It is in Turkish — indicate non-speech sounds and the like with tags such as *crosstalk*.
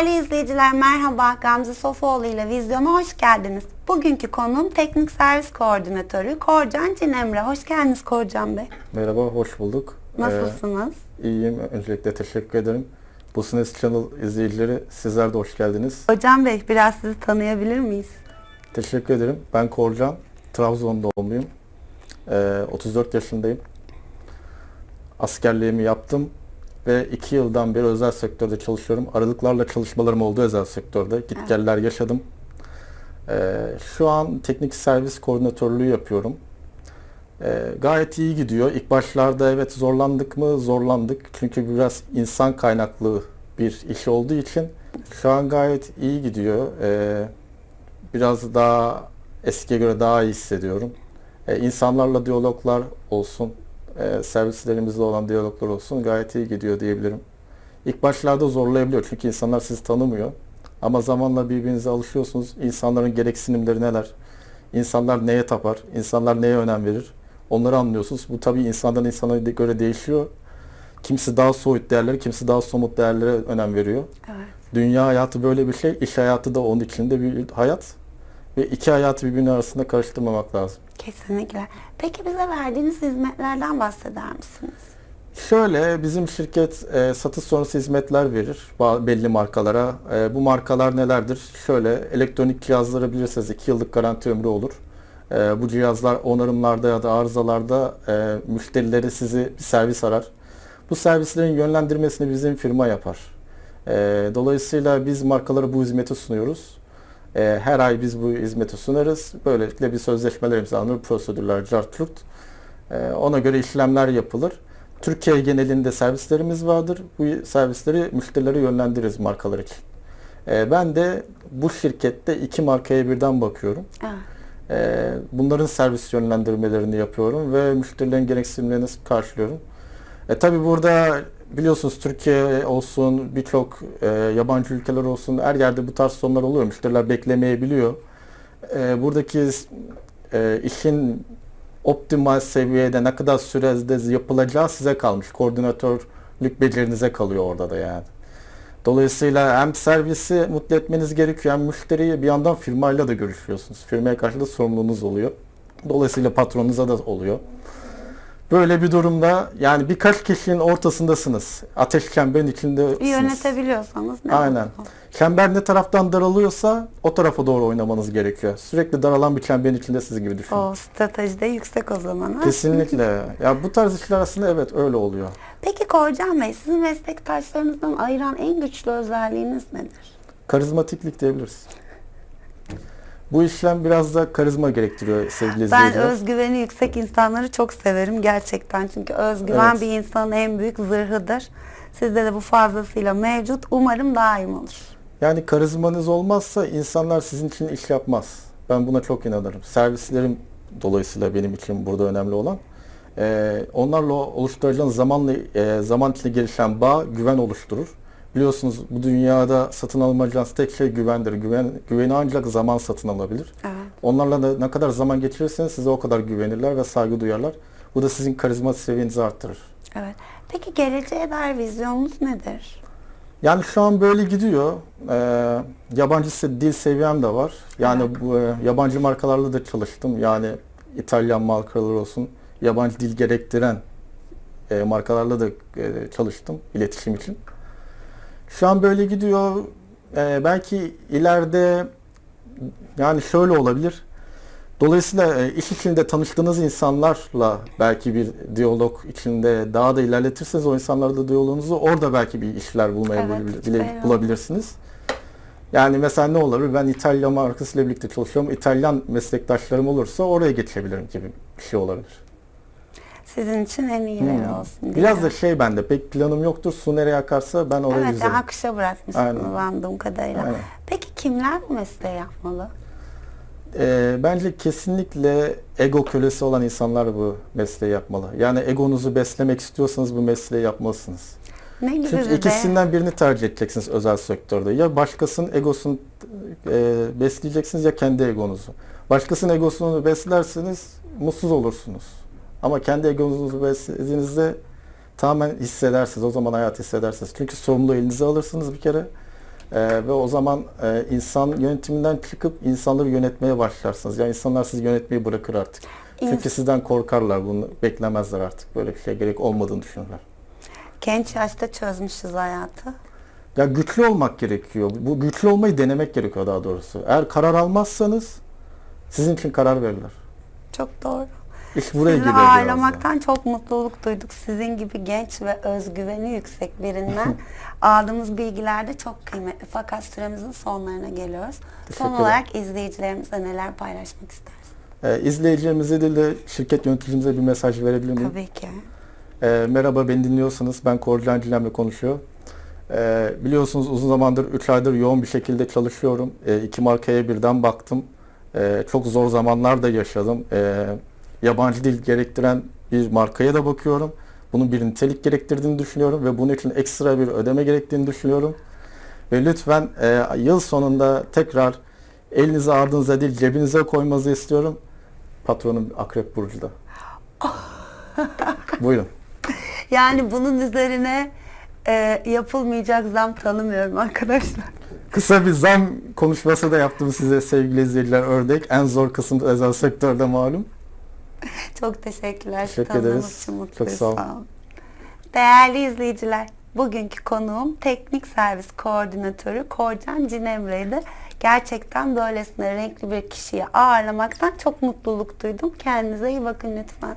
Değerli izleyiciler merhaba. Gamze Sofoğlu ile Vizyon'a hoş geldiniz. Bugünkü konuğum Teknik Servis Koordinatörü Korcan Cinemre. Hoş geldiniz Korcan Bey. Merhaba, hoş bulduk. Nasılsınız? Ee, iyiyim. Öncelikle teşekkür ederim. Bu Sines Channel izleyicileri sizler de hoş geldiniz. Korcan Bey biraz sizi tanıyabilir miyiz? Teşekkür ederim. Ben Korcan. Trabzon doğumluyum. Ee, 34 yaşındayım. Askerliğimi yaptım ve 2 yıldan beri özel sektörde çalışıyorum. Aralıklarla çalışmalarım oldu özel sektörde. Git Evet. geller yaşadım. Ee, şu an teknik servis koordinatörlüğü yapıyorum. Ee, gayet iyi gidiyor. İlk başlarda evet zorlandık mı? Zorlandık. Çünkü biraz insan kaynaklı bir iş olduğu için şu an gayet iyi gidiyor. Ee, biraz daha eskiye göre daha iyi hissediyorum. Ee, insanlarla diyaloglar olsun, e, servislerimizle olan diyaloglar olsun gayet iyi gidiyor diyebilirim. İlk başlarda zorlayabiliyor çünkü insanlar sizi tanımıyor. Ama zamanla birbirinize alışıyorsunuz. İnsanların gereksinimleri neler? İnsanlar neye tapar? İnsanlar neye önem verir? Onları anlıyorsunuz. Bu tabii insandan insana göre değişiyor. Kimisi daha soyut değerlere, kimisi daha somut değerlere önem veriyor. Evet. Dünya hayatı böyle bir şey, iş hayatı da onun içinde bir hayat. Ve iki hayatı birbirinin arasında karıştırmamak lazım. Kesinlikle. Peki bize verdiğiniz hizmetlerden bahseder misiniz? Şöyle bizim şirket e, satış sonrası hizmetler verir belli markalara. E, bu markalar nelerdir? Şöyle elektronik cihazları bilirseniz 2 yıllık garanti ömrü olur. E, bu cihazlar onarımlarda ya da arızalarda e, müşterileri sizi bir servis arar. Bu servislerin yönlendirmesini bizim firma yapar. E, dolayısıyla biz markalara bu hizmeti sunuyoruz. E, her ay biz bu hizmeti sunarız. Böylelikle bir sözleşmeler imzalanır, prosedürler, cart curt. E, ona göre işlemler yapılır. Türkiye genelinde servislerimiz vardır. Bu servisleri müşterilere yönlendiririz markalar için. Ee, ben de bu şirkette iki markaya birden bakıyorum. Evet. Ee, bunların servis yönlendirmelerini yapıyorum ve müşterilerin gereksinimlerini karşılıyorum. E, tabii burada biliyorsunuz Türkiye olsun, birçok e, yabancı ülkeler olsun her yerde bu tarz sorunlar oluyor. Müşteriler beklemeyebiliyor. E, buradaki e, işin optimal seviyede ne kadar sürede yapılacağı size kalmış. Koordinatörlük becerinize kalıyor orada da yani. Dolayısıyla hem servisi mutlu etmeniz gerekiyor hem müşteriyi bir yandan firmayla da görüşüyorsunuz. Firmaya karşı da sorumluluğunuz oluyor. Dolayısıyla patronunuza da oluyor. Böyle bir durumda yani birkaç kişinin ortasındasınız. Ateş çemberin içindesiniz. Yönetebiliyorsanız ne Aynen. mutlu. Çember ne taraftan daralıyorsa o tarafa doğru oynamanız gerekiyor. Sürekli daralan bir çemberin içinde siz gibi düşünün. O strateji de yüksek o zaman. ha? Kesinlikle. *laughs* Ya bu tarz işler aslında evet öyle oluyor. Peki Korcan Bey, sizin meslektaşlarınızdan ayıran en güçlü özelliğiniz nedir? Karizmatiklik diyebiliriz. Bu işlem biraz da karizma gerektiriyor sevgili Ben izleyiciler. özgüveni yüksek insanları çok severim gerçekten. Çünkü özgüven Evet. bir insanın en büyük zırhıdır. Sizde de bu fazlasıyla mevcut. Umarım daim olur. Yani karizmanız olmazsa insanlar sizin için iş yapmaz. Ben buna çok inanırım. Servislerim dolayısıyla benim için burada önemli olan. Ee, onlarla oluşturacağınız zamanla e, zaman içinde gelişen bağ güven oluşturur. Biliyorsunuz bu dünyada satın almayacağınız tek şey güvendir. Güven, güveni ancak zaman satın alabilir. Evet. Onlarla da ne kadar zaman geçirirseniz size o kadar güvenirler ve saygı duyarlar. Bu da sizin karizma seviyenizi arttırır. Evet. Peki geleceğe dair vizyonunuz nedir? Yani şu an böyle gidiyor. Ee, yabancı dil seviyem de var. Yani Evet. bu e, yabancı markalarla da çalıştım. Yani İtalyan markalar olsun, yabancı dil gerektiren e, markalarla da e, çalıştım iletişim için. Şu an böyle gidiyor. Ee, belki ileride yani şöyle olabilir. Dolayısıyla e, iş içinde tanıştığınız insanlarla belki bir diyalog içinde daha da ilerletirseniz o insanlarla diyaloğunuzu orada belki bir işler bulmaya Evet, bile- belli bulabilirsiniz. Yani mesela ne olabilir? Ben İtalyan markasıyla birlikte çalışıyorum. İtalyan meslektaşlarım olursa oraya geçebilirim gibi bir şey olabilir. Sizin için en iyileri Hmm. olsun diye. Biraz da şey bende pek planım yoktur. Su nereye akarsa ben oraya Evet, yüzerim. yani akışa bırakmışsınız Aynen. anladığım kadarıyla. Aynen. Peki kimler bu mesleği yapmalı? Ee, bence kesinlikle ego kölesi olan insanlar bu mesleği yapmalı. Yani egonuzu beslemek istiyorsanız bu mesleği yapmalısınız. Ne gibi Çünkü de? ikisinden birini tercih edeceksiniz özel sektörde. Ya başkasının egosunu e, besleyeceksiniz ya kendi egonuzu. Başkasının egosunu beslerseniz mutsuz olursunuz. Ama kendi egonuzu beslediğinizde tamamen hissedersiniz. O zaman hayat hissedersiniz. Çünkü sorumluluğu elinize alırsınız bir kere. Ee, ve o zaman e, insan yönetiminden çıkıp insanları yönetmeye başlarsınız. Yani insanlar sizi yönetmeyi bırakır artık. Çünkü İns- sizden korkarlar, bunu beklemezler artık. Böyle bir şey gerek olmadığını düşünürler. Genç yaşta çözmüşüz hayatı. Ya güçlü olmak gerekiyor. Bu güçlü olmayı denemek gerekiyor daha doğrusu. Eğer karar almazsanız sizin için karar verirler. Çok doğru. İş buraya Sizi geliyor biraz ağırlamaktan çok mutluluk duyduk. Sizin gibi genç ve özgüveni yüksek birinden *laughs* aldığımız bilgiler de çok kıymetli. Fakat süremizin sonlarına geliyoruz. Son olarak izleyicilerimize neler paylaşmak istersin? Ee, izleyicilerimize değil de şirket yöneticimize bir mesaj verebilir miyim? Tabii ki. Ee, merhaba beni dinliyorsanız ben Korcan Cilem'le konuşuyor. Ee, biliyorsunuz uzun zamandır 3 aydır yoğun bir şekilde çalışıyorum. Ee, iki markaya birden baktım. Ee, çok zor zamanlar da yaşadım. Ee, yabancı dil gerektiren bir markaya da bakıyorum. Bunun bir nitelik gerektirdiğini düşünüyorum ve bunun için ekstra bir ödeme gerektiğini düşünüyorum. Ve lütfen e, yıl sonunda tekrar elinize ardınıza değil cebinize koymanızı istiyorum. Patronum Akrep Burcu'da. *laughs* Buyurun. Yani bunun üzerine e, yapılmayacak zam tanımıyorum arkadaşlar. Kısa bir zam konuşması da yaptım size sevgili izleyiciler örnek. En zor kısım özel sektörde malum. *laughs* Çok teşekkürler. Teşekkür ederiz. için Çok sağ olun. olun. Değerli izleyiciler, bugünkü konuğum teknik servis koordinatörü Korcan Cinemre'ydi. Gerçekten böylesine renkli bir kişiyi ağırlamaktan çok mutluluk duydum. Kendinize iyi bakın lütfen.